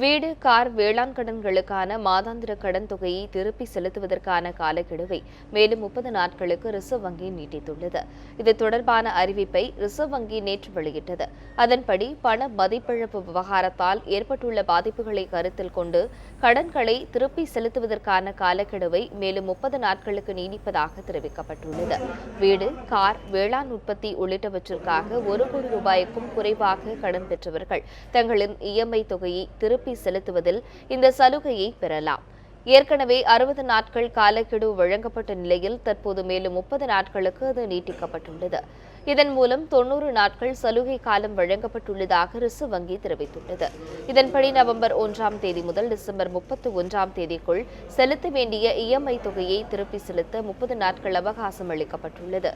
வீடு கார் வேளாண் கடன்களுக்கான மாதாந்திர கடன் தொகையை திருப்பி செலுத்துவதற்கான காலக்கெடுவை மேலும் முப்பது நாட்களுக்கு ரிசர்வ் வங்கி நீட்டித்துள்ளது. இது தொடர்பான அறிவிப்பை ரிசர்வ் வங்கி நேற்று வெளியிட்டது. அதன்படி பண மதிப்பிழப்பு விவகாரத்தால் ஏற்பட்டுள்ள பாதிப்புகளை கருத்தில் கொண்டு கடன்களை திருப்பி செலுத்துவதற்கான காலக்கெடுவை மேலும் முப்பது நாட்களுக்கு நீடிப்பதாக தெரிவிக்கப்பட்டுள்ளது. வீடு கார் வேளாண் உற்பத்தி உள்ளிட்டவற்றிற்காக ஒரு கோடி ரூபாய்க்கும் குறைவாக கடன் பெற்றவர்கள் தங்களின் இஎம்ஐ தொகையை திருப்பி திருப்பி செலுத்துவதில் இந்த சலுகையை பெறலாம். ஏற்கனவே அறுபது நாட்கள் காலக்கெடு வழங்கப்பட்ட நிலையில் தற்போது மேலும் முப்பது நாட்களுக்கு அது நீட்டிக்கப்பட்டுள்ளது. இதன் மூலம் தொன்னூறு நாட்கள் சலுகை காலம் வழங்கப்பட்டுள்ளதாக ரிசர்வ் வங்கி தெரிவித்துள்ளது. இதன்படி நவம்பர் ஒன்றாம் தேதி முதல் டிசம்பர் முப்பத்தி ஒன்றாம் தேதிக்குள் செலுத்த வேண்டிய இஎம்ஐ தொகையை திருப்பி செலுத்த முப்பது நாட்கள் அவகாசம் அளிக்கப்பட்டுள்ளது.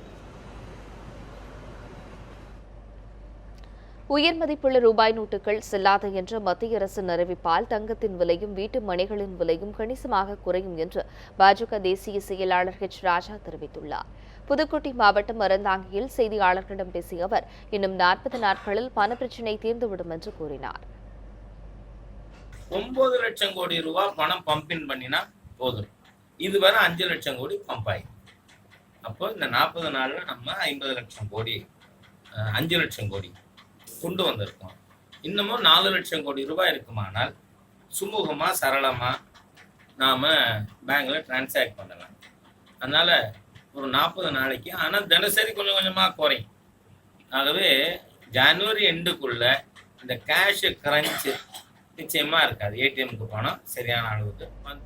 உயர் மதிப்புள்ள ரூபாய் நோட்டுகள் செல்லாது என்ற மத்திய அரசின் அறிவிப்பால் தங்கத்தின் விலையும் வீட்டு மணிகளின் விலையும் கணிசமாக குறையும் என்று பாஜக தேசிய செயலாளர் ஹெச் ராஜா தெரிவித்துள்ளார். புதுக்கோட்டை மாவட்டம் அறந்தாங்கியில் செய்தியாளர்களிடம் பேசிய அவர் இன்னும் நாற்பது நாட்களில் பணப்பிரச்சினை தீர்ந்துவிடும் என்று கூறினார். ஒன்பது லட்சம் கோடி ரூபாய் பணம் பம்பின் பண்ணினா போதும். இதுவரை அஞ்சு லட்சம் கோடி பம்ப் ஆகி அப்போ இந்த நாற்பது நாள்ல நம்ம ஐம்பது லட்சம் கோடி அஞ்சு லட்சம் கோடி கொண்டு வந்திருக்கோம். இன்னமும் நாலு லட்சம் கோடி ரூபாய் இருக்குமானால் சுமூகமாக சரளமாக நாம் பேங்க்ல டிரான்சாக்ட் பண்ணலாம். அதனால ஒரு நாற்பது நாளைக்கு ஆனால் தினசரி கொஞ்சம் கொஞ்சமாக குறையும். ஆகவே ஜனவரி எண்டுக்குள்ள இந்த கேஷ் கிரஞ்சு நிச்சயமாக இருக்காது. ஏடிஎம்க்கு பணம் சரியான அளவுக்கு வந்து